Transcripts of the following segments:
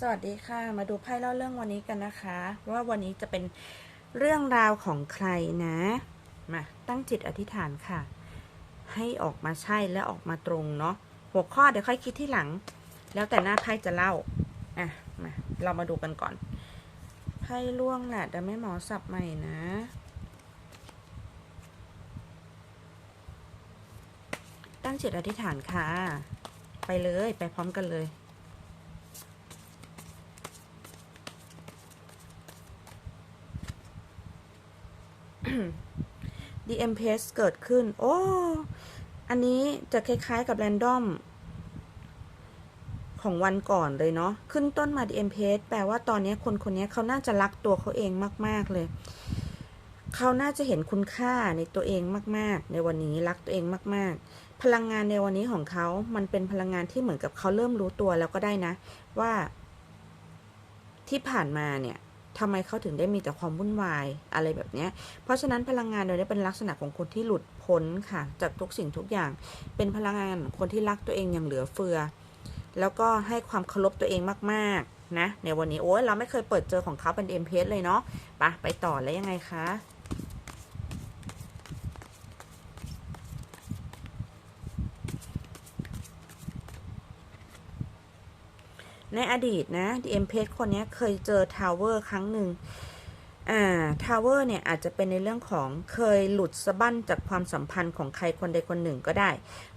สวัสดีค่ะ มาดูไพ่เล่าเรื่องวันนี้กันนะคะ ว่าวันนี้จะเป็นเรื่องราวของใครนะ มาตั้งจิตอธิษฐานค่ะ ให้ออกมาใช่และออกมาตรงเนาะหัวข้อเดี๋ยวค่อยคิดที่หลัง แล้วแต่หน้าไพ่จะเล่าอะมาเรามาดูกันก่อนไพ่ล่วงแหละแต่ไม่หมอสับใหม่นะตั้งจิตอธิษฐานค่ะ ไปเลยไปพร้อมกันเลย DM p a s เกิดขึ้น โอ้ อันนี้จะคล้ายๆกับ Random ของวันก่อนเลยเนาะ ขึ้นต้นมา DM p a s แปลว่าตอนนี้คนคนนี้เขาน่าจะรักตัวเขาเองมาก ๆ เลย เขาน่าจะเห็นคุณค่าในตัวเองมาก ๆ ในวันนี้รักตัวเองมาก ๆ พลังงานในวันนี้ของเขา มันเป็นพลังงานที่เหมือนกับเขาเริ่มรู้ตัวแล้วก็ได้นะ ว่าที่ผ่านมาเนี่ย ทำไมเขาถึงได้มีแต่ความวุ่นวายอะไรแบบนี้ เพราะฉะนั้นพลังงานโดยนี้เป็นลักษณะของคนที่หลุดพ้นค่ะ จากทุกสิ่งทุกอย่าง เป็นพลังงานคนที่รักตัวเองอย่างเหลือเฟือ แล้วก็ให้ความเคารพตัวเองมากๆนะในวันนี้โอ้ยเราไม่เคยเปิดเจอของเขาเป็นเอ็มเพเลยเนาะปะไปต่อแล้วยังไงคะ ในอดีตนะดีเอ็มเพคนนี้เคยเจอทาวเวอร์ครั้งหนึ่งอ่าทาวเวอร์เนี่ยอาจจะเป็นในเรื่องของเคยหลุดสะบั้นจากความสัมพันธ์ของใครคนใดคนหนึ่งก็ได้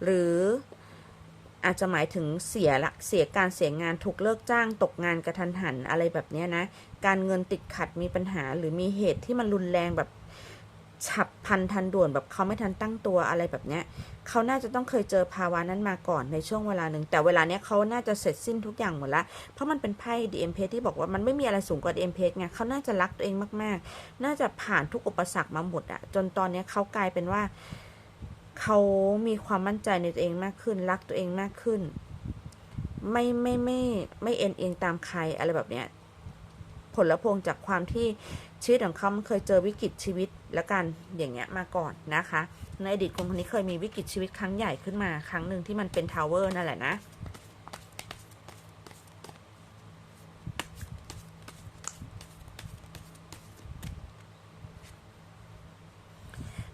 หรืออาจจะหมายถึงเสียละเสียการเสียงานถูกเลิกจ้างตกงานกระทันหันอะไรแบบนี้นะ การเงินติดขัดมีปัญหา หรือมีเหตุที่มันรุนแรงแบบฉับพันทันด่วนแบบเขาไม่ทันตั้งตัวอะไรแบบเนี้ย เขาน่าจะต้องเคยเจอภาวะนั้นมาก่อนในช่วงเวลาหนึ่ง แต่เวลาเนี้ยเขาน่าจะเสร็จสิ้นทุกอย่างหมดละ เพราะมันเป็นไพ่ DM p ที่บอกว่ามันไม่มีอะไรสูงกว่า DM p ไงเขาน่าจะรักตัวเองมาก ๆ น่าจะผ่านทุกอุปสรรคมาหมดอะจนตอนเนี้ยเขากลายเป็นว่า เขามีความมั่นใจในตัวเองมากขึ้น รักตัวเองมากขึ้น ไม่ไม่ไม่ไม่เอ็นเอียงตามใครอะไรแบบเนี้ยผลพวงจากความที่ชีวิตของเขามันเคยเจอวิกฤตชีวิตและกันอย่างเงี้ยมาก่อนนะคะ ในอดีตคนคนนี้เคยมีวิกฤตชีวิตครั้งใหญ่ขึ้นมาครั้งหนึ่งที่มันเป็นทาวเวอร์นั่นแหละนะ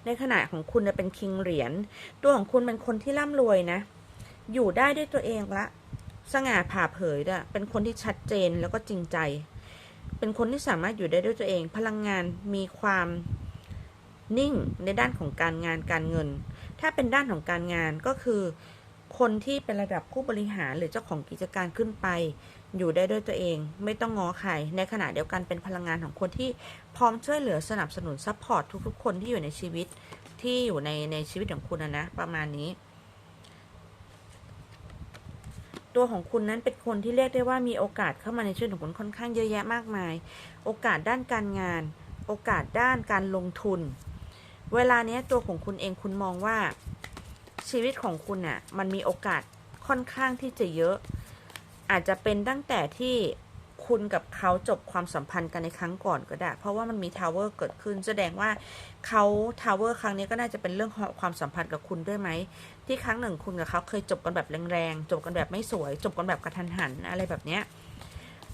ในขณะของคุณเป็นคิงเหรียญตัวของคุณเป็นคนที่ร่ำรวยนะ อยู่ได้ด้วยตัวเองละ สง่าผ่าเผยด้วยเป็นคนที่ชัดเจนแล้วก็จริงใจ เป็นคนที่สามารถอยู่ได้ด้วยตัวเอง พลังงานมีความ นิ่งในด้านของการงานการเงิน ถ้าเป็นด้านของการงานก็คือ คนที่เป็นระดับผู้บริหารหรือเจ้าของกิจการขึ้นไป อยู่ได้ด้วยตัวเอง ไม่ต้องง้อใคร ในขณะเดียวกันเป็นพลังงานของคนที่พร้อมช่วยเหลือสนับสนุนซัพพอร์ตทุกๆ คนที่อยู่ในชีวิตที่อยู่ในในชีวิตของคุณนะนะประมาณนี้ ตัวของคุณนั้นเป็นคนที่เรียกได้ว่ามีโอกาสเข้ามาในชีวิตของคุณค่อนข้างเยอะแยะมากมาย โอกาสด้านการงาน โอกาสด้านการลงทุน เวลาเนี้ยตัวของคุณเองคุณมองว่าชีวิตของคุณน่ะมันมีโอกาสค่อนข้างที่จะเยอะ อาจจะเป็นตั้งแต่ที่คุณกับเขาจบความสัมพันธ์กันในครั้งก่อนก็ได้ เพราะว่ามันมีทาวเวอร์เกิดขึ้น แสดงว่าเขาทาวเวอร์ครั้งนี้ก็น่าจะเป็นเรื่องของความสัมพันธ์กับคุณด้วยไหม ที่ครั้งหนึ่งคุณกับเขาเคยจบกันแบบแรงๆ จบกันแบบไม่สวย จบกันแบบกระทันหันอะไรแบบเนี้ย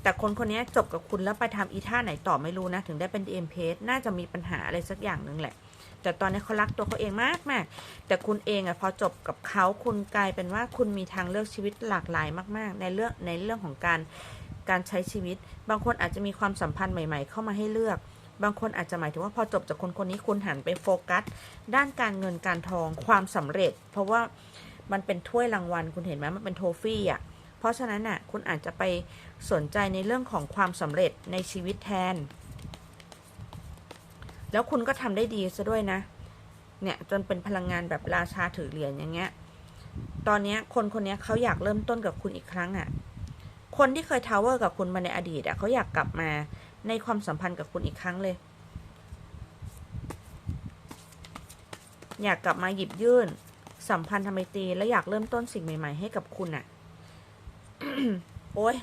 แต่คนคนนี้จบกับคุณแล้วไปทำอีท่าไหนต่อไม่รู้นะ ถึงได้เป็นเอ็มเพน่าจะมีปัญหาอะไรสักอย่างหนึ่งแหละ แต่ตอนนี้เขารักตัวเขาเองมากมากแต่คุณเองอะพอจบกับเขาคุณกลายเป็นว่าคุณมีทางเลือกชีวิตหลากหลายมาก ๆ ในเรื่องในเรื่องของการการใช้ชีวิต บางคนอาจจะมีความสัมพันธ์ใหม่ ๆ เข้ามาให้เลือก บางคนอาจจะหมายถึงว่าพอจบจากคนคนนี้คุณหันไปโฟกัส ด้านการเงินการทองความสำเร็จ เพราะว่ามันเป็นถ้วยรางวัลคุณเห็นไหมมันเป็นโทฟี่อะเพราะฉะนั้นน่ะคุณอาจจะไปสนใจในเรื่องของความสำเร็จในชีวิตแทน แล้วคุณก็ทำได้ดีซะด้วยนะ เนี่ยจนเป็นพลังงานแบบราชาถือเหรียญอย่างเงี้ย ตอนเนี้ยคนคนนี้เขาอยากเริ่มต้นกับคุณอีกครั้งอะ คนที่เคยทาวเวอร์กับคุณมาในอดีตอะเขาอยากกลับมาในความสัมพันธ์กับคุณอีกครั้งเลย อยากกลับมาหยิบยื่น สัมพันธไมตรีและอยากเริ่มต้นสิ่งใหม่ๆให้กับคุณอะ โอ้ย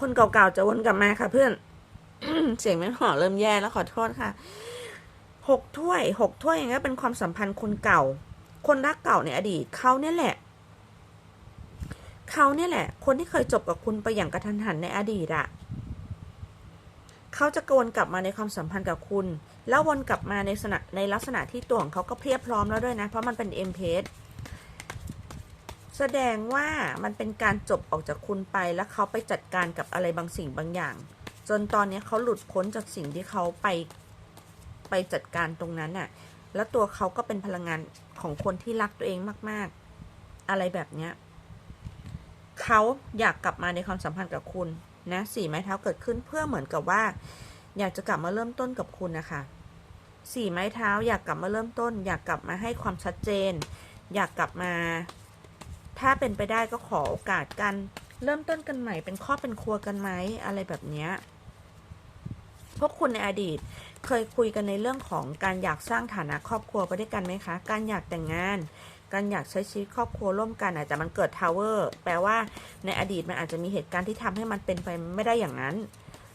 คนเก่าๆจะวนกลับมาค่ะเพื่อน เสียงไม่หอเริ่มแย่แล้วขอโทษค่ะ หกถ้วยหกถ้วยอย่างเงี้ยเป็นความสัมพันธ์คนเก่า คนรักเก่าในอดีตเขาเนี่ยแหละเขาเนี่ยแหละ คนที่เคยจบกับคุณไปอย่างกระทันหันในอดีตอะเขาจะวนกลับมาในความสัมพันธ์กับคุณ แล้ววนกลับมาในสนะในลักษณะที่ตัวของเขาก็เพียบพร้อมแล้วด้วยนะ เพราะมันเป็นเอ็มเพสแสดงว่ามันเป็นการจบออกจากคุณไปแล้วเขาไปจัดการกับอะไรบางสิ่งบางอย่าง จนตอนนี้เขาหลุดพ้นจากสิ่งที่เขาไป ไปจัดการตรงนั้นน่ะ แล้วตัวเขาก็เป็นพลังงานของคนที่รักตัวเองมาก ๆ อะไรแบบเนี้ยเขาอยากกลับมาในความสัมพันธ์กับคุณนะสี่ไม้เท้าเกิดขึ้นเพื่อเหมือนกับว่า อยากจะกลับมาเริ่มต้นกับคุณนะคะสี่ไม้เท้าอยากกลับมาเริ่มต้น อยากกลับมาให้ความชัดเจน อยากกลับมา ถ้าเป็นไปได้ก็ขอโอกาสกัน เริ่มต้นกันใหม่เป็นครอบเป็นครัวกันไหมอะไรแบบเนี้ย พวกคุณในอดีตเคยคุยกันในเรื่องของการอยากสร้างฐานะครอบครัวไปด้วยกันไหมคะ การอยากแต่งงาน การอยากใช้ชีวิตครอบครัวร่วมกันอาจจะมันเกิดทาวเวอร์แปลว่าในอดีตมันอาจจะมีเหตุการณ์ที่ทำให้มันเป็นไปไม่ได้อย่างนั้น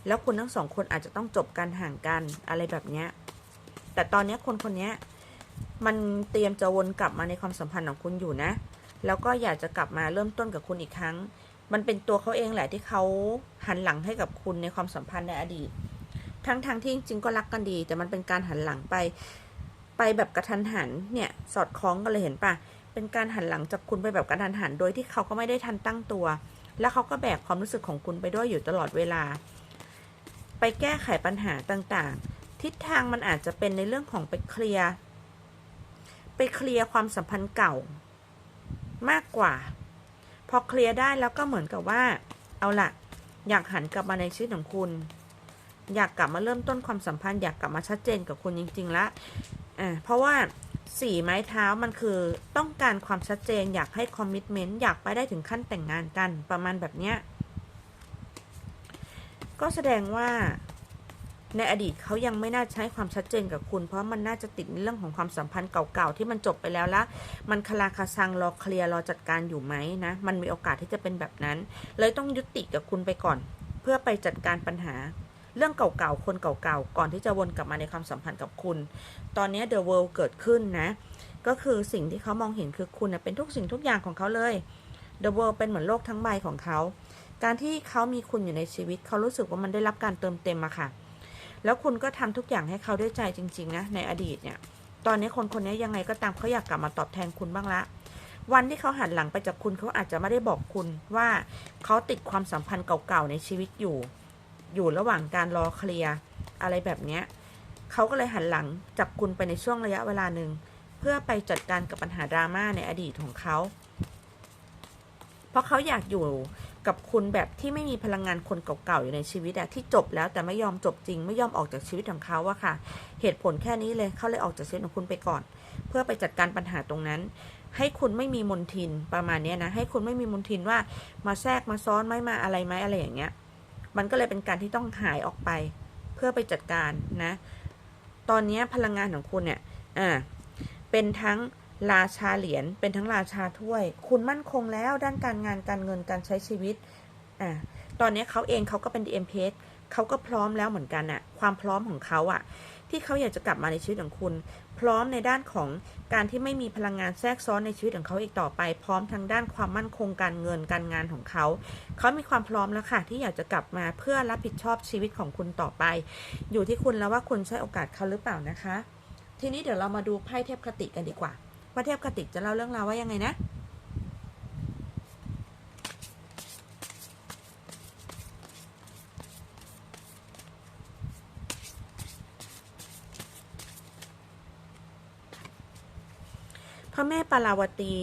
แล้วคุณทั้งสองคนอาจจะต้องจบการห่างกันอะไรแบบเนี้ยแต่ตอนนี้คนคนนี้มันเตรียมจะวนกลับมาในความสัมพันธ์ของคุณอยู่นะ แล้วก็อยากจะกลับมาเริ่มต้นกับคุณอีกครั้ง มันเป็นตัวเขาเองแหละที่เขาหันหลังให้กับคุณในความสัมพันธ์ในอดีต ทั้งทางที่จริงก็รักกันดี แต่มันเป็นการหันหลังไป ไปแบบกระทันหันเนี่ยสอดคล้องกันเลยเห็นปะเป็นการหันหลังจากคุณไปแบบกระทันหันโดยที่เขาก็ไม่ได้ทันตั้งตัว แล้วเขาก็แบกความรู้สึกของคุณไปด้วยอยู่ตลอดเวลา ไปแก้ไขปัญหาต่างๆ ทิศทางมันอาจจะเป็นในเรื่องของไปเคลียร์ไปเคลียร์ความสัมพันธ์เก่ามากกว่า พอเคลียร์ได้แล้วก็เหมือนกับว่า เอาละอยากหันกลับมาในชีวิตของคุณ อยากกลับมาเริ่มต้นความสัมพันธ์อยากกลับมาชัดเจนกับคุณจริงๆละอ่าเพราะว่าสี่ไม้เท้ามันคือต้องการความชัดเจน อยากให้คอมมิชเมนต์อยากไปได้ถึงขั้นแต่งงานกันประมาณแบบเนี้ยก็แสดงว่าในอดีตเขายังไม่น่าใช้ความชัดเจนกับคุณ เพราะมันน่าจะติดในเรื่องของความสัมพันธ์เก่าๆที่มันจบไปแล้วละมันคลาคาซังรอเคลียร์รอจัดการอยู่ไหมนะมันมีโอกาสที่จะเป็นแบบนั้น เลยต้องยุติกับคุณไปก่อน เพื่อไปจัดการปัญหา เรื่องเก่าๆ คนเก่าๆ ก่อนที่จะวนกลับมาในความสัมพันธ์กับคุณ ตอนนี้ The World เกิดขึ้นนะ ก็คือสิ่งที่เขามองเห็นคือคุณนะเป็นทุกสิ่งทุกอย่างของเขาเลย The World เป็นเหมือนโลกทั้งใบของเขา การที่เขามีคุณอยู่ในชีวิต เขารู้สึกว่ามันได้รับการเติมเต็มอะค่ะ แล้วคุณก็ทำทุกอย่างให้เขาด้วยใจจริงๆนะในอดีตเนี่ย ตอนนี้คนคนนี้ยังไงก็ตามเขาอยากกลับมาตอบแทนคุณบ้างละวันที่เขาหันหลังไปจากคุณเขาอาจจะไม่ได้บอกคุณว่าเขาติดความสัมพันธ์เก่าๆในชีวิตอยู่ อยู่ระหว่างการรอเคลียร์อะไรแบบเนี้ยเขาก็เลยหันหลังจากคุณไปในช่วงระยะเวลาหนึ่ง เพื่อไปจัดการกับปัญหาดราม่าในอดีตของเขา เพราะเขาอยากอยู่กับคุณแบบที่ไม่มีพลังงานคนเก่าๆอยู่ในชีวิตอะที่จบแล้วแต่ไม่ยอมจบจริง ไม่ยอมออกจากชีวิตของเขาอะค่ะ เหตุผลแค่นี้เลยเขาเลยออกจากชีวิตของคุณไปก่อน เพื่อไปจัดการปัญหาตรงนั้น ให้คุณไม่มีมนทินประมาณนี้นะให้คุณไม่มีมนทินว่ามาแทรกมาซ้อนไหมมาอะไรไหมอะไรอย่างเงี้ย มันก็เลยเป็นการที่ต้องหายออกไป เพื่อไปจัดการนะ ตอนนี้พลังงานของคุณเนี่ยอ่าเป็นทั้งราชาเหรียญเป็นทั้งราชาถ้วย คุณมั่นคงแล้วด้านการงานการเงินการใช้ชีวิตอ่าตอนนี้เขาเองเขาก็เป็น DM p เขาก็พร้อมแล้วเหมือนกันอะความพร้อมของเขาอะที่เขาอยากจะกลับมาในชีวิตของคุณ พร้อมในด้านของการที่ไม่มีพลังงานแทรกซ้อนในชีวิตของเขาอีกต่อไป พร้อมทางด้านความมั่นคงการเงินการงานของเขา เขามีความพร้อมแล้วค่ะ ที่อยากจะกลับมาเพื่อรับผิดชอบชีวิตของคุณต่อไป อยู่ที่คุณแล้วว่าคุณใช้โอกาสเขาหรือเปล่านะคะ ทีนี้เดี๋ยวเรามาดูไพ่เทพคติกันดีกว่าว่าเทพคติจะเล่าเรื่องราวว่ายังไงนะ แม่ปาราวตี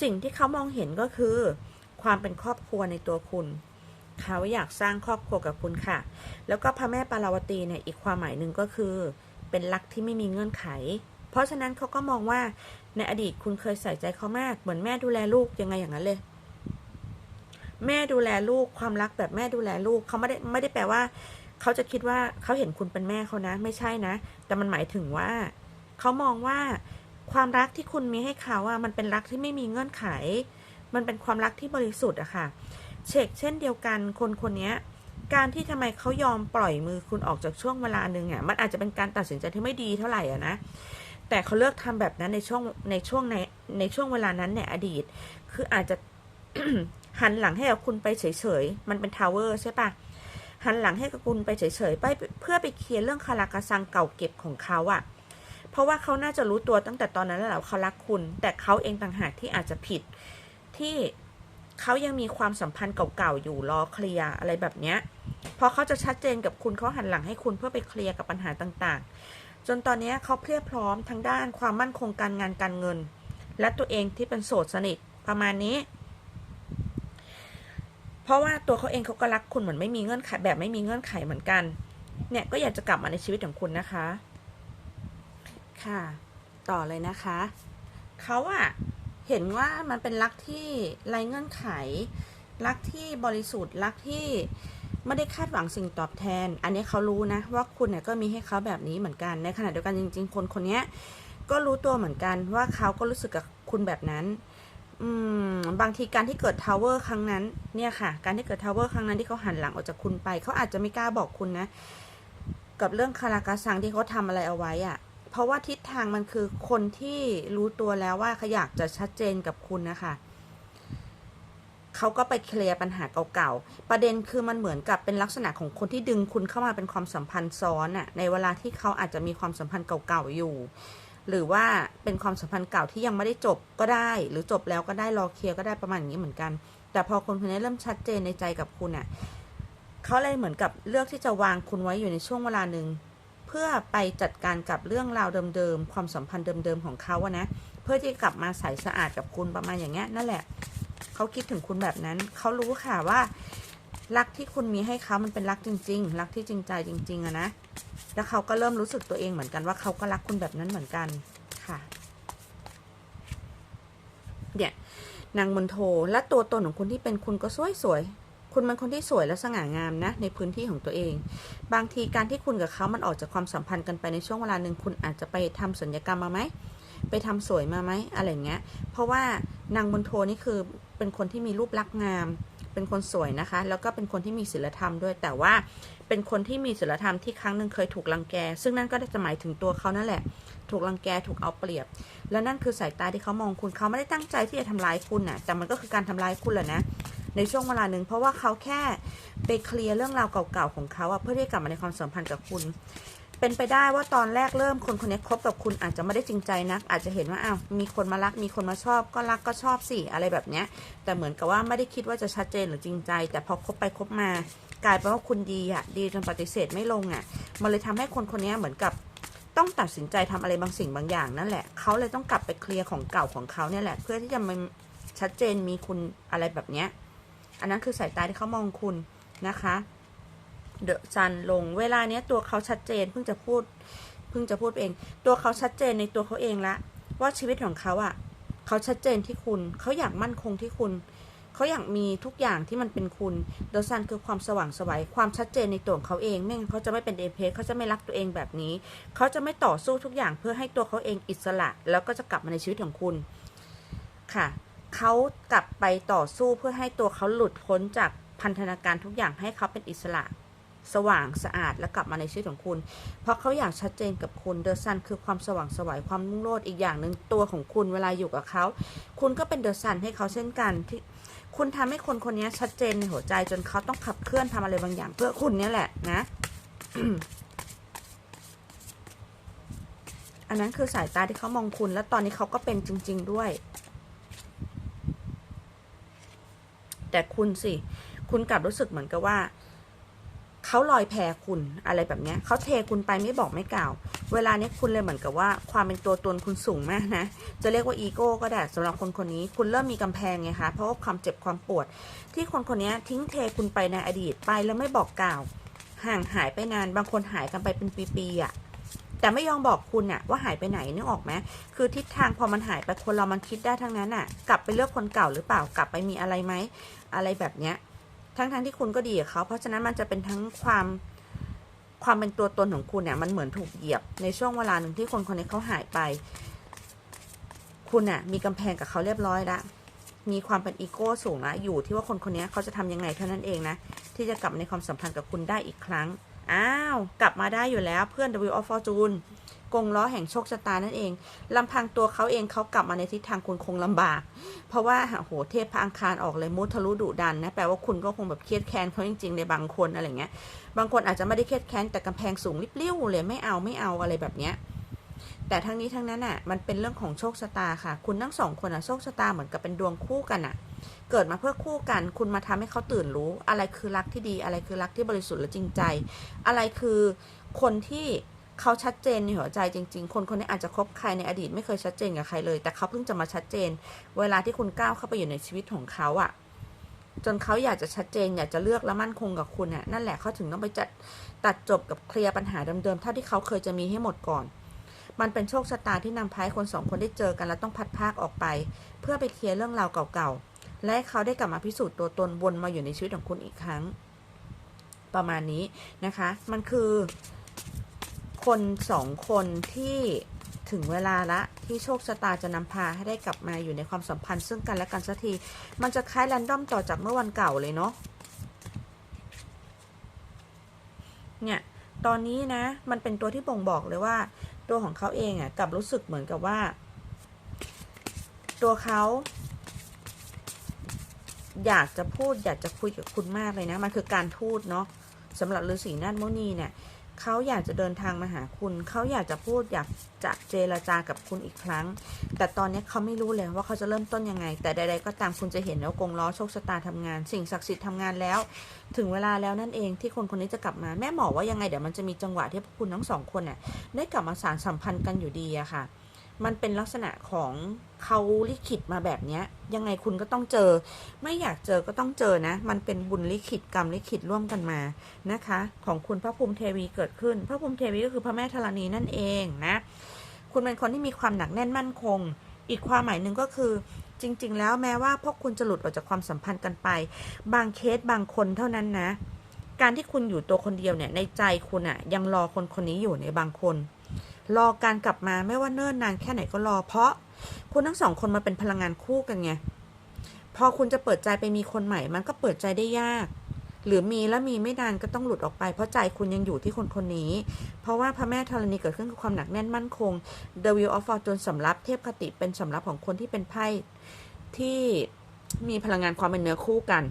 สิ่งที่เขามองเห็นก็คือ ความเป็นครอบครัวในตัวคุณ เขาอยากสร้างครอบครัวกับคุณค่ะ แล้วก็พระแม่ปาราวตีเนี่ยอีกความหมายหนึ่งก็คือ เป็นรักที่ไม่มีเงื่อนไข เพราะฉะนั้นเขาก็มองว่าในอดีตคุณเคยใส่ใจเขามากเหมือนแม่ดูแลลูกยังไงอย่างนั้นเลยแม่ดูแลลูกความรักแบบแม่ดูแลลูกเขาไม่ได้ไม่ได้แปลว่า เขาจะคิดว่าเขาเห็นคุณเป็นแม่เขานะ ไม่ใช่นะ แต่มันหมายถึงว่า เขามองว่า ความรักที่คุณมีให้เขาอะมันเป็นรักที่ไม่มีเงื่อนไข มันเป็นความรักที่บริสุทธิ์อะค่ะ เชกเช่นเดียวกันคนคนนี้การที่ทำไมเขายอมปล่อยมือคุณออกจากช่วงเวลาหนึ่งอะมันอาจจะเป็นการตัดสินใจที่ไม่ดีเท่าไหร่อะนะแต่เขาเลือกทำแบบนั้นในช่วงในช่วงในในช่วงเวลานั้นในอดีต คืออาจจะหันหลังให้กับคุณไปเฉยๆ มันเป็นทาวเวอร์ใช่ปะหันหลังให้กับคุณไปเฉยๆ ไปเพื่อไปเคลียร์เรื่องคาราคาซังเก่าเก็บของเขาอะ เพราะว่าเขาน่าจะรู้ตัวตั้งแต่ตอนนั้นแล้วแหละเขารักคุณ แต่เขาเองต่างหากที่อาจจะผิด ที่เขายังมีความสัมพันธ์เก่าๆอยู่รอเคลียร์อะไรแบบเนี้ยพอเขาจะชัดเจนกับคุณเขาหันหลังให้คุณเพื่อไปเคลียร์กับปัญหาต่างๆ จนตอนนี้เขาเพียบพร้อมทั้งด้านความมั่นคงการงานการเงิน และตัวเองที่เป็นโสดสนิทประมาณนี้ เพราะว่าตัวเขาเองเขาก็รักคุณเหมือนไม่มีเงื่อนไขแบบไม่มีเงื่อนไขเหมือนกัน เนี่ยก็อยากจะกลับมาในชีวิตของคุณนะคะ ค่ะ ต่อเลยนะคะ เขาอะเห็นว่ามันเป็นรักที่ไร้เงื่อนไข รักที่บริสุทธิ์ รักที่ไม่ได้คาดหวังสิ่งตอบแทน อันนี้เขารู้นะ ว่าคุณเนี่ยก็มีให้เขาแบบนี้เหมือนกัน ในขณะเดียวกันจริง ๆ คนคนนี้ก็รู้ตัวเหมือนกันว่าเขาก็รู้สึกกับคุณแบบนั้น อืม บางทีการที่เกิดทาวเวอร์ครั้งนั้น เนี่ยค่ะ การที่เกิดทาวเวอร์ครั้งนั้นที่เขาหันหลังออกจากคุณไป เขาอาจจะไม่กล้าบอกคุณนะ กับเรื่องคารากาซังที่เขาทำอะไรเอาไว้อะ เพราะว่าทิศทางมันคือคนที่รู้ตัวแล้วว่าเขาอยากจะชัดเจนกับคุณนะคะเขาก็ไปเคลียร์ปัญหาเก่าๆ ประเด็นคือมันเหมือนกับเป็นลักษณะของคนที่ดึงคุณเข้ามาเป็นความสัมพันธ์ซ้อนอะในเวลาที่เขาอาจจะมีความสัมพันธ์เก่าๆอยู่ หรือว่าเป็นความสัมพันธ์เก่าที่ยังไม่ได้จบก็ได้ หรือจบแล้วก็ได้รอเคลียร์ก็ได้ประมาณอย่างนี้เหมือนกัน แต่พอคนคนนี้เริ่มชัดเจนในใจกับคุณอะเขาเลยเหมือนกับเลือกที่จะวางคุณไว้อยู่ในช่วงเวลาหนึ่ง เพื่อไปจัดการกับเรื่องราวเดิมๆความสัมพันธ์เดิมๆของเขาอะนะเพื่อที่กลับมาใสสะอาดกับคุณประมาณอย่างเงี้ยนั่นแหละเขาคิดถึงคุณแบบนั้นเขารู้ค่ะว่ารักที่คุณมีให้เขามันเป็นรักจริง ๆ รักที่จริงใจจริง ๆอะนะ แล้วเขาก็เริ่มรู้สึกตัวเองเหมือนกันว่าเขาก็รักคุณแบบนั้นเหมือนกันค่ะ เนี่ย นางมนโทและตัวตนของคุณที่เป็นคุณก็สวยสวยๆ คุณเป็นคนที่สวยและสง่างามนะ ในพื้นที่ของตัวเอง บางทีการที่คุณกับเขามันออกจากความสัมพันธ์กันไปในช่วงเวลาหนึ่งคุณอาจจะไปทำสัญญกรรมมาไหมไปทำสวยมาไหมอะไรเงี้ย เพราะว่านางบนโทนี่คือเป็นคนที่มีรูปลักษณ์งาม เป็นคนสวยนะคะ แล้วก็เป็นคนที่มีศีลธรรมด้วย แต่ว่าเป็นคนที่มีศีลธรรมที่ครั้งหนึ่งเคยถูกรังแก ซึ่งนั่นก็จะหมายถึงตัวเขานั่นแหละ ถูกรังแก ถูกเอาเปรียบ แล้วนั่นคือสายตาที่เขามองคุณ เขาไม่ได้ตั้งใจที่จะทำร้ายคุณน่ะ แต่มันก็คือการทำร้ายคุณแหละนะ ในช่วงเวลาหนึ่งเพราะว่าเขาแค่ไปเคลียร์เรื่องราวเก่าๆของเขาอะเพื่อที่จะกลับมาในความสัมพันธ์กับคุณ เป็นไปได้ว่าตอนแรกเริ่มคนคนนี้คบกับคุณอาจจะไม่ได้จริงใจนักอาจจะเห็นว่าอ้าวมีคนมารักมีคนมาชอบก็รักก็ชอบสิอะไรแบบเนี้ย แต่เหมือนกับว่าไม่ได้คิดว่าจะชัดเจนหรือจริงใจ แต่พอคบไปคบมากลายเป็นว่าคุณดีอะดีจนปฏิเสธไม่ลงอะมันเลยทำให้คนคนนี้เหมือนกับต้องตัดสินใจทำอะไรบางสิ่งบางอย่างนั่นแหละ เขาเลยต้องกลับไปเคลียร์ของเก่าของเขาเนี่ยแหละ เพื่อที่จะมันชัดเจนมีคุณอะไรแบบเนี้ย อันนั้นคือสายตาที่เขามองคุณนะคะ เดอะซันลง เวลาเนี้ยตัวเขาชัดเจนเพิ่งจะพูดเพิ่งจะพูดเอง ตัวเขาชัดเจนในตัวเขาเองละ ว่าชีวิตของเขาอะ่ะเขาชัดเจนที่คุณเขาอยากมั่นคงที่คุณเขาอยากมีทุกอย่างที่มันเป็นคุณเดอะซันคือความสว่างสวัยความชัดเจนในตัวของเขาเองไม่งั้นเขาจะไม่เป็นเอเพเขาจะไม่รักตัวเองแบบนี้ เขาจะไม่ต่อสู้ทุกอย่างเพื่อให้ตัวเขาเองอิสระ แล้วก็จะกลับมาในชีวิตของคุณค่ะ เขากลับไปต่อสู้เพื่อให้ตัวเขาหลุดพ้นจากพันธนาการทุกอย่างให้เขาเป็นอิสระ สว่างสะอาดและกลับมาในชีวิตของคุณ เพราะเขาอยากชัดเจนกับคุณเดอะซันคือความสว่างสวัยความรุ่งโรจน์อีกอย่างหนึ่งตัวของคุณเวลาอยู่กับเขา คุณก็เป็นเดอะซันให้เขาเช่นกันที่คุณทำให้คนคนนี้ชัดเจนในหัวใจจนเขาต้องขับเคลื่อนทำอะไรบางอย่าง เพื่อคุณเนี่ยแหละนะอันนั้นคือสายตาที่เขามองคุณ และตอนนี้เขาก็เป็นจริง ๆ ด้วย แต่คุณสิ คุณกลับรู้สึกเหมือนกับว่า เขาลอยแพคุณอะไรแบบเนี้ยเขาเทคุณไปไม่บอกไม่กล่าว เวลานี้คุณเลยเหมือนกับว่า ความเป็นตัวตนคุณสูงมากนะ จะเรียกว่าอีโก้ก็ได้สำหรับคนคนนี้ คุณเริ่มมีกำแพงไงคะ เพราะว่าความเจ็บความปวด ที่คนคนนี้ทิ้งเทคุณไปในอดีตไปแล้วไม่บอกกล่าว ห่างหายไปนาน บางคนหายกันไปเป็นปีๆอะ่ะแต่ไม่ยอมบอกคุณอะว่าหายไปไหนนึกออกไหมคือทิศทางพอมันหายไปคนเรามันคิดได้ทั้งนั้นอะกลับไปเลือกคนเก่าหรือเปล่ากลับไปมีอะไรไหม อะไรแบบเนี้ย ทั้งทั้งๆที่คุณก็ดีกับเขา เพราะฉะนั้นมันจะเป็นทั้งความความเป็นตัวตนของคุณเนี่ย มันเหมือนถูกเหยียบในช่วงเวลาหนึ่งที่คนคนนี้เขาหายไป คุณอะมีกำแพงกับเขาเรียบร้อยละมีความเป็นอีโก้สูงละอยู่ที่ว่าคนคนนี้เขาจะทำยังไงเท่านั้นเองนะ ที่จะกลับในความสัมพันธ์กับคุณได้อีกครั้ง อ้าว กลับมาได้อยู่แล้วเพื่อน W of Fortune กงล้อแห่งโชคชะตานั่นเองลำพังตัวเขาเองเขากลับมาในทิศทางคุณคงลำบาก เพราะว่าโหเทพพระอังคารออกเลยมุทะลุดุดันนะแปลว่าคุณก็คงแบบเครียดแค้นเขาจริงๆ ในบางคนอะไรเงี้ย บางคนอาจจะไม่ได้เครียดแค้นแต่กำแพงสูงริบลิ่วเลยไม่เอาไม่เอาอะไรแบบเนี้ยแต่ทั้งนี้ทั้งนั้นอะมันเป็นเรื่องของโชคชะตาค่ะ คุณทั้งสองคนอะโชคชะตาเหมือนกับเป็นดวงคู่กันอะ เกิดมาเพื่อคู่กัน คุณมาทำให้เขาตื่นรู้ อะไรคือรักที่ดี อะไรคือรักที่บริสุทธิ์และจริงใจ อะไรคือคนที่เขาชัดเจนในหัวใจจริง ๆ คนคนนี้อาจจะคบใครในอดีตไม่เคยชัดเจนกับใครเลย แต่เขาเพิ่งจะมาชัดเจน เวลาที่คุณก้าวเข้าไปอยู่ในชีวิตของเขาอะ จนเขาอยากจะชัดเจนอยากจะเลือกและมั่นคงกับคุณอะนั่นแหละเขาถึงต้องไปจัดตัดจบกับเคลียร์ปัญหาเดิมๆเท่าที่เขาเคยจะมีให้หมดก่อน มันเป็นโชคชะตาที่นำพาให้คนสองคนได้เจอกันแล้วต้องพัดพากออกไป เพื่อไปเคลียร์เรื่องราวเก่าๆ และให้เขาได้กลับมาพิสูจน์ตัวตนวนมาอยู่ในชีวิตของคุณอีกครั้ง ประมาณนี้นะคะ มันคือ คนสองคนที่ถึงเวลาละที่โชคชะตาจะนำพาให้ได้กลับมาอยู่ในความสัมพันธ์ซึ่งกันและกันสักที มันจะคล้ายแรนดอมต่อจากเมื่อวันเก่าเลยเนาะ เนี่ย ตอนนี้นะ มันเป็นตัวที่บ่งบอกเลยว่า ตัวของเขาเองอะ่ะกลับรู้สึกเหมือนกับว่า ตัวเขา อยากจะพูดอยากจะคุยกับคุณมากเลยนะ มันคือการพูดเนาะสำหรับฤาษีนาฏมุนีเนี่ยเขาอยากจะเดินทางมาหาคุณ เขาอยากจะพูดอยากจะเจรจากับคุณอีกครั้ง แต่ตอนนี้เขาไม่รู้เลยว่าเขาจะเริ่มต้นยังไง แต่ใดๆก็ตามคุณจะเห็นแล้วกงล้อโชคชะตาทำงาน สิ่งศักดิ์สิทธิ์ทำงานแล้ว ถึงเวลาแล้วนั่นเองที่คนคนนี้จะกลับมา แม่หมอว่ายังไงเดี๋ยวมันจะมีจังหวะที่พวกคุณทั้งสองคนน่ะได้กลับมาสารสัมพันธ์กันอยู่ดีอะค่ะ มันเป็นลักษณะของเขาลิขิตมาแบบเนี้ย ยังไงคุณก็ต้องเจอ ไม่อยากเจอก็ต้องเจอนะ มันเป็นบุญลิขิตกรรมลิขิตร่วมกันมานะคะ ของคุณพระภูมิเทวีเกิดขึ้น พระภูมิเทวีก็คือพระแม่ธรณีนั่นเองนะ คุณเป็นคนที่มีความหนักแน่นมั่นคง อีกความหมายหนึ่งก็คือจริง ๆ แล้วแม้ว่าพวกคุณจะหลุดออกจากความสัมพันธ์กันไป บางเคสบางคนเท่านั้นนะ การที่คุณอยู่ตัวคนเดียวเนี่ยในใจคุณอะยังรอคนคนนี้อยู่ในบางคน รอการกลับมาไม่ว่าเนิ่นนานแค่ไหนก็รอ เพราะคุณทั้งสองคนมาเป็นพลังงานคู่กันไง พอคุณจะเปิดใจไปมีคนใหม่ มันก็เปิดใจได้ยาก หรือมีแล้วมีไม่นานก็ต้องหลุดออกไป เพราะใจคุณยังอยู่ที่คนคนนี้ เพราะว่าพระแม่ธรณีเกิดขึ้นกับความหนักแน่นมั่นคง The Wheel of Fortune สำรับเทพคติเป็นสำรับของคนที่เป็นไพ่ที่มีพลังงานความเป็นเนื้อคู่กัน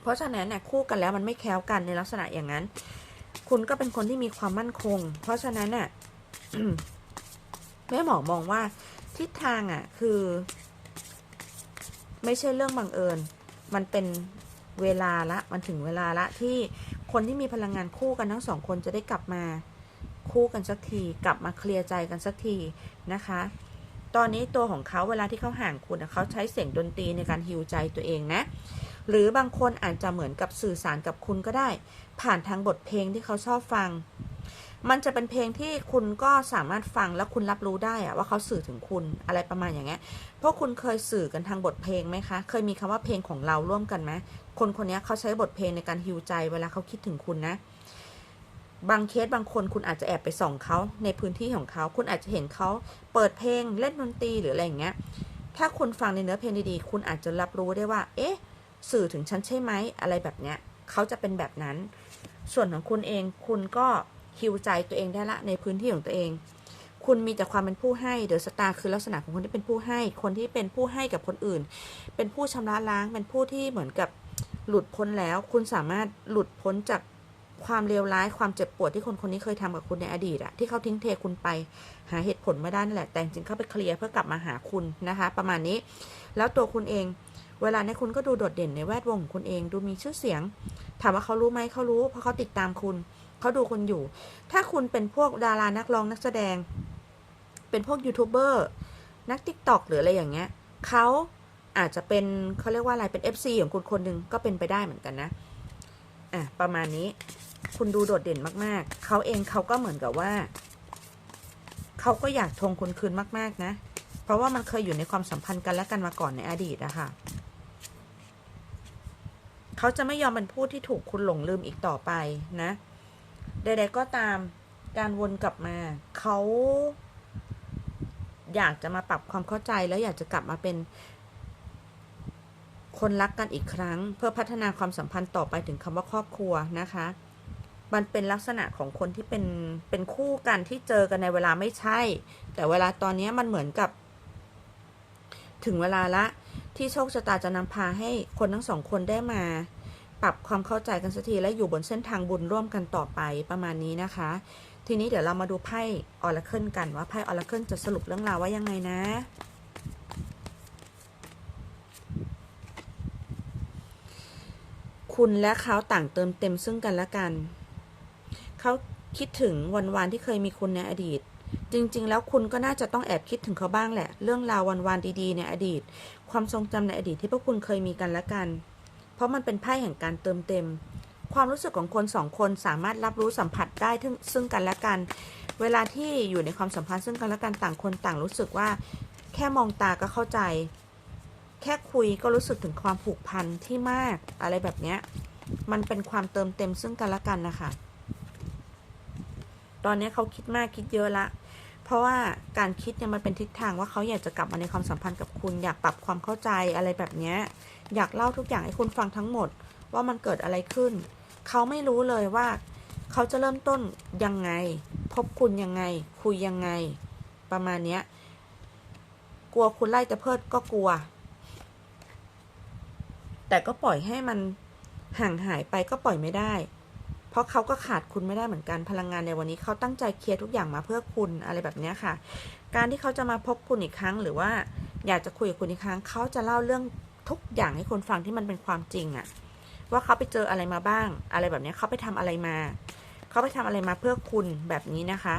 เพราะฉะนั้นเนี่ยคู่กันแล้วมันไม่แคล้วกันในลักษณะอย่างนั้น คุณก็เป็นคนที่มีความมั่นคง เพราะฉะนั้นเนี่ย แม่หมอมองว่าทิศทางอะ คือ ไม่ใช่เรื่องบังเอิญ มันเป็นเวลาละ มันถึงเวลาละที่คนที่มีพลังงานคู่กันทั้งสองคนจะได้กลับมาคู่กันสักที กลับมาเคลียร์ใจกันสักทีนะคะ ตอนนี้ตัวของเขาเวลาที่เขาห่างคุณเขาใช้เสียงดนตรีในการฮิวใจตัวเองนะ หรือบางคนอาจจะเหมือนกับสื่อสารกับคุณก็ได้ ผ่านทางบทเพลงที่เขาชอบฟัง มันจะเป็นเพลงที่คุณก็สามารถฟังแล้วคุณรับรู้ได้อะว่าเขาสื่อถึงคุณอะไรประมาณอย่างเงี้ยพวกคุณเคยสื่อกันทางบทเพลงไหมคะ เคยมีคำว่าเพลงของเราร่วมกันไหมคนคนนี้เขาใช้บทเพลงในการฮิวใจเวลาเขาคิดถึงคุณนะ บางเคสบางคนคุณอาจจะแอบไปส่องเขาในพื้นที่ของเขา คุณอาจจะเห็นเขาเปิดเพลงเล่นดนตรีหรืออะไรอย่างเงี้ย ถ้าคุณฟังในเนื้อเพลงดีๆ คุณอาจจะรับรู้ได้ว่า เอ๊ะ สื่อถึงฉันใช่ไหมอะไรแบบเนี้ยเขาจะเป็นแบบนั้น ส่วนของคุณเองคุณก็ ฮิวใจตัวเองได้ละในพื้นที่ของตัวเอง คุณมีแต่ความเป็นผู้ให้เดอะสตาร์คือลักษณะของคนที่เป็นผู้ให้ คนที่เป็นผู้ให้กับคนอื่น เป็นผู้ชำระล้าง เป็นผู้ที่เหมือนกับหลุดพ้นแล้ว คุณสามารถหลุดพ้นจากความเลวร้ายความเจ็บปวดที่คนคนนี้เคยทำกับคุณในอดีตอะที่เขาทิ้งเทคุณไป หาเหตุผลไม่ได้นั่นแหละ แต่จริงเข้าไปเคลียร์เพื่อกลับมาหาคุณนะคะ ประมาณนี้ แล้วตัวคุณเอง เวลาในคุณก็ดูโดดเด่นในแวดวงของคุณเอง ดูมีชื่อเสียง ถามว่าเขารู้ไหมเขารู้ เพราะเขาติดตามคุณ เขาดูคุณอยู่ ถ้าคุณเป็นพวกดารานักร้องนักแสดง เป็นพวกยูทูบเบอร์นักทิกตอกหรืออะไรอย่างเงี้ยเขาอาจจะเป็นเขาเรียกว่าอะไรเป็น FC ของคุณคนหนึ่งก็เป็นไปได้เหมือนกันนะอะประมาณนี้คุณดูโดดเด่นมากๆ เขาเองเขาก็เหมือนกับว่า เขาก็อยากทวงคุณคืนมาก ๆ นะ เพราะว่ามันเคยอยู่ในความสัมพันธ์กันและกันมาก่อนในอดีตอะค่ะ เขาจะไม่ยอมเป็นผู้ที่ถูกคุณหลงลืมอีกต่อไปนะ ใดๆก็ตามการวนกลับมาเขาอยากจะมาปรับความเข้าใจแล้วอยากจะกลับมาเป็น คนรักกันอีกครั้ง เพื่อพัฒนาความสัมพันธ์ต่อไปถึงคำว่าครอบครัวนะคะ มันเป็นลักษณะของคนที่เป็นเป็นคู่กันที่เจอกันในเวลาไม่ใช่ แต่เวลาตอนนี้มันเหมือนกับ ถึงเวลาละที่โชคชะตาจะนำพาให้คนทั้งสองคนได้มา ปรับความเข้าใจกันสักทีและอยู่บนเส้นทางบุญร่วมกันต่อไปประมาณนี้นะคะ ทีนี้เดี๋ยวเรามาดูไพ่ออร์เคิลกันว่าไพ่ออร์เคิลจะสรุปเรื่องราวว่ายังไงนะคุณและเขาต่างเติมเต็มซึ่งกันและกัน เขาคิดถึงวันวานที่เคยมีคุณในอดีต จริง ๆ แล้วคุณก็น่าจะต้องแอบคิดถึงเขาบ้างแหละ เรื่องราววันวานดีๆ ในอดีต ความทรงจำในอดีตที่พวกคุณเคยมีกันและกัน เพราะมันเป็นไพ่แห่งการเติมเต็ม ความรู้สึกของคนสองคนสามารถรับรู้สัมผัสได้ทึ่งซึ่งกันและกัน เวลาที่อยู่ในความสัมพันธ์ซึ่งกันและกันต่างคนต่างรู้สึกว่า แค่มองตาก็เข้าใจ แค่คุยก็รู้สึกถึงความผูกพันที่มากอะไรแบบเนี้ยมันเป็นความเติมเต็มซึ่งกันและกันนะคะ ตอนนี้เขาคิดมากคิดเยอะละ เพราะว่าการคิดเนี่ยมันเป็นทิศทางว่าเขาอยากจะกลับมาในความสัมพันธ์กับคุณอยากปรับความเข้าใจอะไรแบบเนี้ย อยากเล่าทุกอย่างให้คุณฟังทั้งหมดว่ามันเกิดอะไรขึ้น เขาไม่รู้เลยว่า เขาจะเริ่มต้นยังไง พบคุณยังไง คุยยังไง ประมาณเนี้ย กลัวคุณไล่แต่เพิดก็กลัว แต่ก็ปล่อยให้มันห่างหายไปก็ปล่อยไม่ได้ เพราะเขาก็ขาดคุณไม่ได้เหมือนกันพลังงานในวันนี้ เขาตั้งใจเคลียร์ทุกอย่างมาเพื่อคุณอะไรแบบนี้ค่ะ การที่เขาจะมาพบคุณอีกครั้ง หรือว่าอยากจะคุยกับคุณอีกครั้ง เขาจะเล่าเรื่อง ทุกอย่างให้คุณฟังที่มันเป็นความจริงอะว่าเขาไปเจออะไรมาบ้าง อะไรแบบนี้เขาไปทำอะไรมา เขาไปทำอะไรมาเพื่อคุณแบบนี้นะคะ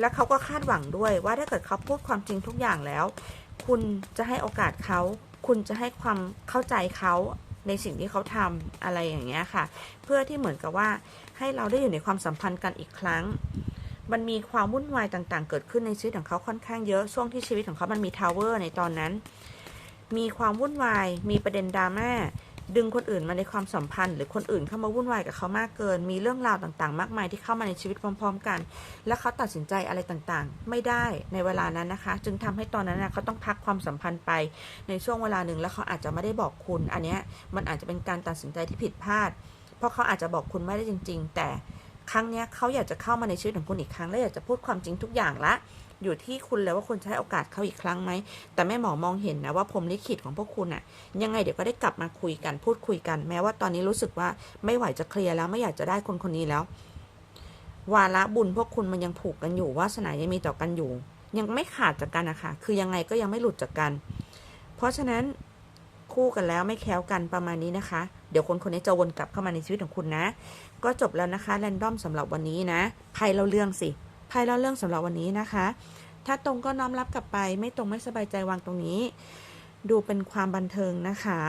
แล้วเขาก็คาดหวังด้วยว่าถ้าเกิดเขาพูดความจริงทุกอย่างแล้ว คุณจะให้โอกาสเขา คุณจะให้ความเข้าใจเขาในสิ่งที่เขาทำอะไรอย่างเงี้ยค่ะ เพื่อที่เหมือนกับว่าให้เราได้อยู่ในความสัมพันธ์กันอีกครั้ง มันมีความวุ่นวายต่างๆ เกิดขึ้นในชีวิตของเขาค่อนข้างเยอะ ช่วงที่ชีวิตของเขามันมีทาวเวอร์ในตอนนั้น มีความวุ่นวาย มีประเด็นดราม่า ดึงคนอื่นมาในความสัมพันธ์ หรือคนอื่นเข้ามาวุ่นวายกับเขามากเกิน มีเรื่องราวต่างๆ มากมายที่เข้ามาในชีวิตพร้อม ๆ กัน และเขาตัดสินใจอะไรต่างๆ ไม่ได้ในเวลานั้นนะคะ จึงทำให้ตอนนั้นนะเขาต้องพักความสัมพันธ์ไปในช่วงเวลาหนึ่ง แล้วเขาอาจจะไม่ได้บอกคุณ อันเนี้ยมันอาจจะเป็นการตัดสินใจที่ผิดพลาด เพราะเขาอาจจะบอกคุณไม่ได้จริง ๆ แต่ ครั้งนี้เขาอยากจะเข้ามาในชีวิตของคุณอีกครั้ง และอยากจะพูดความจริงทุกอย่างละ อยู่ที่คุณแล้วว่าคุณจะให้โอกาสเขาอีกครั้งไหม แต่แม่หมอมองเห็นนะว่าพรมลิขิตของพวกคุณอะยังไงเดี๋ยวก็ได้กลับมาคุยกันพูดคุยกัน แม้ว่าตอนนี้รู้สึกว่าไม่ไหวจะเคลียร์แล้วไม่อยากจะได้คนคนนี้แล้ว วาระบุญพวกคุณมันยังผูกกันอยู่วาสนายังมีต่อกันอยู่ ยังไม่ขาดจากกันนะคะคือยังไงก็ยังไม่หลุดจากกัน เพราะฉะนั้น คู่กันแล้วไม่แคล้วกันประมาณนี้นะคะ เดี๋ยวคนคนนี้จะวนกลับเข้ามาในชีวิตของคุณนะ ก็จบแล้วนะคะแรนดอมสำหรับวันนี้นะไพ่เล่าเรื่องสิไพ่เล่าเรื่องสำหรับวันนี้นะคะ ถ้าตรงก็น้อมรับกลับไป ไม่ตรงไม่สบายใจวางตรงนี้ ดูเป็นความบันเทิงนะคะ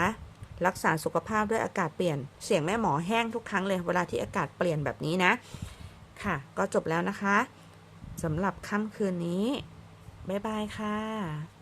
รักษาสุขภาพด้วยอากาศเปลี่ยน เสียงแม่หมอแห้งทุกครั้งเลยเวลาที่อากาศเปลี่ยนแบบนี้นะ ค่ะ ก็จบแล้วนะคะสำหรับค่ำคืนนี้บ๊ายบายค่ะ